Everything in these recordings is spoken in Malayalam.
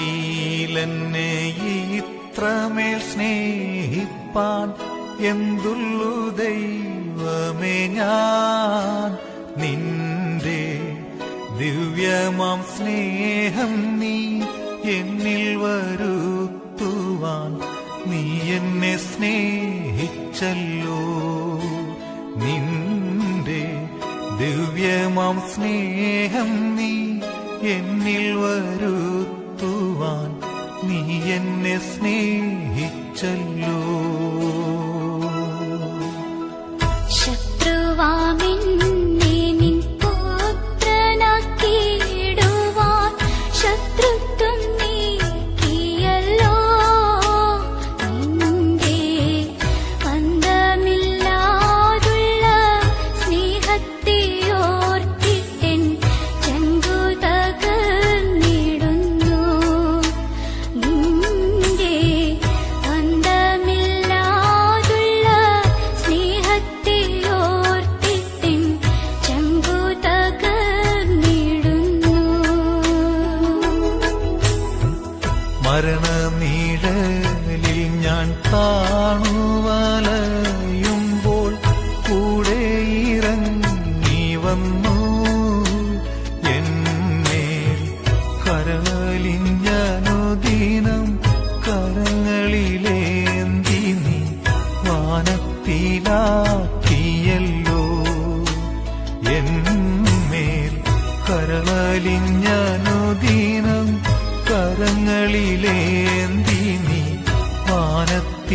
ഇത്തരയിലെന്നെ ഇത്രമേൽ സ്നേഹിപ്പാൻ എന്തുള്ളു ദൈവമേ ഞാൻ? നിന്റെ ദിവ്യമാം സ്നേഹം നീ എന്നിൽ വരുത്തുവാൻ നീ എന്നെ സ്നേഹിച്ചല്ലോ. നിന്റെ ദിവ്യമാം സ്നേഹം നീ എന്നിൽ വരുത്തുവാൻ നീ എന്നെ സ്നേഹിച്ചല്ലോ. ശത്രുവാമെന്നെ മരണനീഴലിൽ ഞാൻ താണുവലയുമ്പോൾ കൂടെ ഇറങ്ങി വന്നു. എന്നെ കരളിഞ്ഞനുദിനം കരങ്ങളിലേന്തി നീ വാനത്തിലാക്കിയല്ലോ. എന്മേൽ കരളിഞ്ഞനുദിനം കരങ്ങളിലേന്തി നീ വാനത്തിലാക്കിയല്ലോ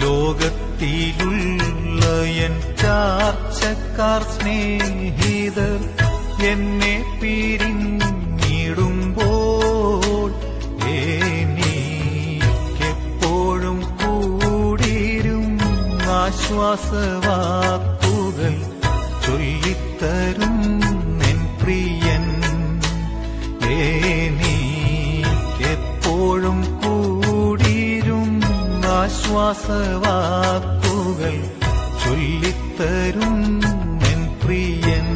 ലോകത്തിലുള്ള എൻ ചാർച്ചക്കാർ സ്നേഹിതർ എന്നെ പിരിഞ്ഞിടുമ്പോൾ എനിക്കെപ്പോഴും കൂടിരും ആശ്വാസവാക്കുകൾ ആശ്വാസവാക്കുകൾ ചൊല്ലിത്തരും എൻ പ്രിയൻ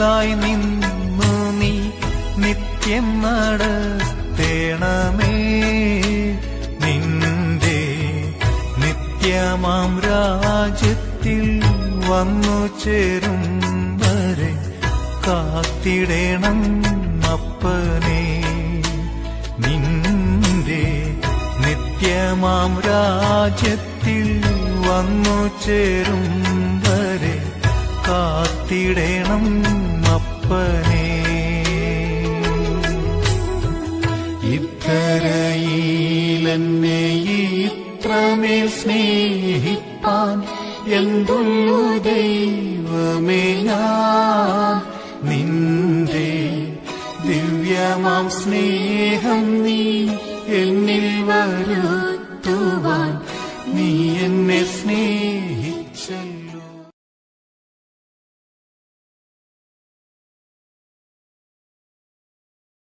കാവലായി നിന്നു നീ നിത്യം നടത്തേണമേ. നിന്റെ നിത്യമാം രാജ്യത്തിൽ വന്നു ചേരും വരെ കാത്തിടേണം അപ്പനെ. നിന്റെ നിത്യമാം രാജ്യത്തിൽ വന്നു ചേരും വരെ കാത്തിടേണം അപ്പനെ. ഇത്തരയിലെന്നെ ഇത്രമേ സ്നേഹിപ്പാൻ എന്തുള്ളു ദൈവമേ നിന്റെ ദിവ്യമാം സ്നേഹം നീ എന്നിൽ വരുത്തുവാൻ നീ എന്നെ